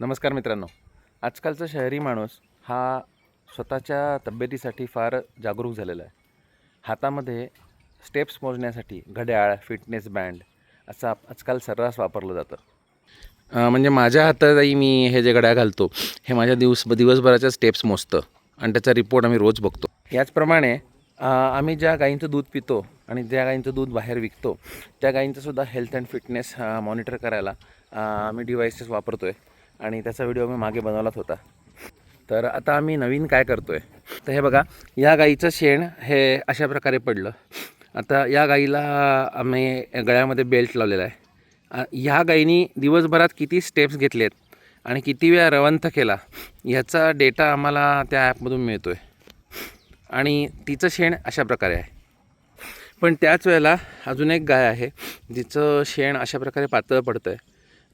नमस्कार मित्रांनो. आजकालचा शहरी माणूस हा स्वतःच्या तब्येतीसाठी फार जागरूक झालेला आहे. हातामध्ये स्टेप्स मोजण्यासाठी घड्याळ फिटनेस बँड असं आजकाल सर्रास वापरलं जातं. म्हणजे माझ्या हातातही मी हे जे घड्याळ घालतो हे माझ्या दिवस दिवसभराच्या स्टेप्स मोजतं आणि त्याचा रिपोर्ट आम्ही रोज बघतो. याचप्रमाणे आम्ही ज्या गाईंचं दूध पितो आणि ज्या गाईंचं दूध बाहेर विकतो त्या गाईंचंसुद्धा हेल्थ अँड फिटनेस मॉनिटर करायला आम्ही डिव्हायसेस वापरतो आहे आणि त्याचा व्हिडिओ मी मागे बनवलाच होता. तर आता आम्ही नवीन काय करतो आहे तर हे बघा या गाईचं शेण हे अशा प्रकारे पडलं. आता या गाईला आम्ही गळ्यामध्ये बेल्ट लावलेला आहे. ह्या गाईनी दिवसभरात किती स्टेप्स घेतलेत आणि किती वेळा रवंथ केला ह्याचा डेटा आम्हाला त्या ॲपमधून मिळतो आहे आणि तिचं शेण अशा प्रकारे आहे. पण त्याच वेळेला अजून एक गाय आहे जिचं शेण अशा प्रकारे पातळ पडतं आहे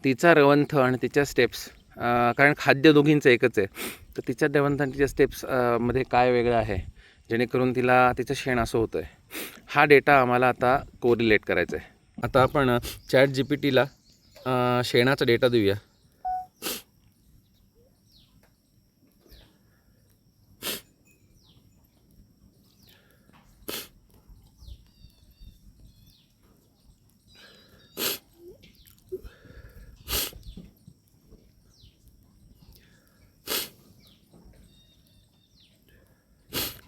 तिचा रवंथ आणि तिच्या स्टेप्स कारण खाद्य दोघींचं एकच आहे. तर तिच्या रवंथ आणि तिच्या स्टेप्समध्ये काय वेगळं आहे? जेणेकरून तिला तिचं शेण असं होतं आहे हा डेटा आम्हाला आता कोरिलेट करायचा आहे आता आपण चॅट जी पी टीला शेणाचा डेटा देऊया.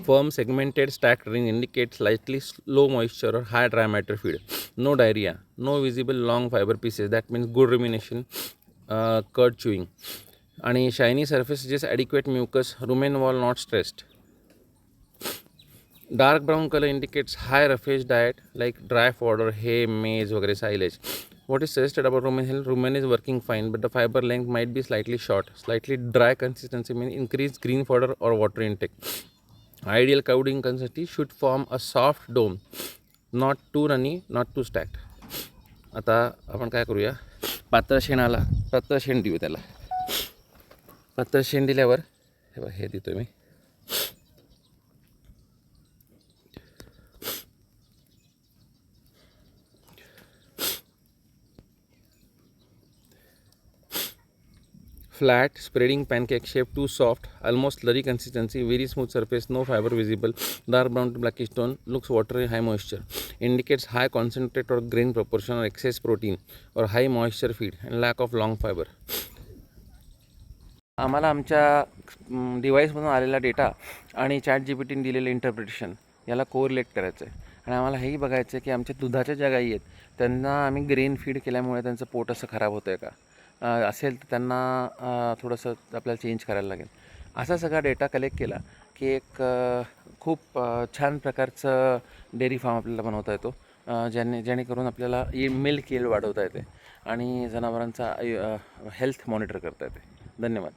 Firm segmented stacked ring indicates slightly low moisture or high dry matter feed. No diarrhea, no visible long fiber pieces. That means good rumination, uh, curd chewing. आणि shiny surface suggests adequate mucus, rumen wall not stressed. Dark brown color indicates high roughage diet like dry fodder, hay, maize, वगैरे silage. What is suggested about rumen health? Rumen is working fine, but the fiber length might be slightly short. Slightly dry consistency means increased green fodder or water intake. Ideal cow dung consistency should form a soft dome not too runny not too stacked आता आपण काय करूया? पात्रशेण आला पात्रशेण देऊ त्याला. पात्रशेण दिल्यावर हे बघा हे देतो मी. Flat spreading pancake shape too soft almost slurry consistency very smooth surface no fibre visible dark brown black stone looks water high moisture indicates high concentrate or grain proportion or excess protein or high moisture feed and lack of long fibre आम्हाला आमच्या डिवाईसमधून आलेला data आणि ChatGPT टीन दिलेलं interpretation याला को relate करायचं आहे आणि आम्हाला हेही बघायचं आहे की आमच्या दुधाच्या ज्या गाई आहेत त्यांना आम्ही ग्रेन फीड केल्यामुळे त्यांचं पोट असं खराब होतं आहे का? असेल तर त्यांना थोडंसं आपल्याला चेंज करायला लागेल. असा सगळा डेटा कलेक्ट केला की एक खूप छान प्रकारचं डेअरी फार्म आपल्याला बनवता येतो. ज्याने जेणेकरून आपल्याला ये मिल्क येल वाढवता येते आणि जनावरांचा हेल्थ मॉनिटर करता येते. धन्यवाद.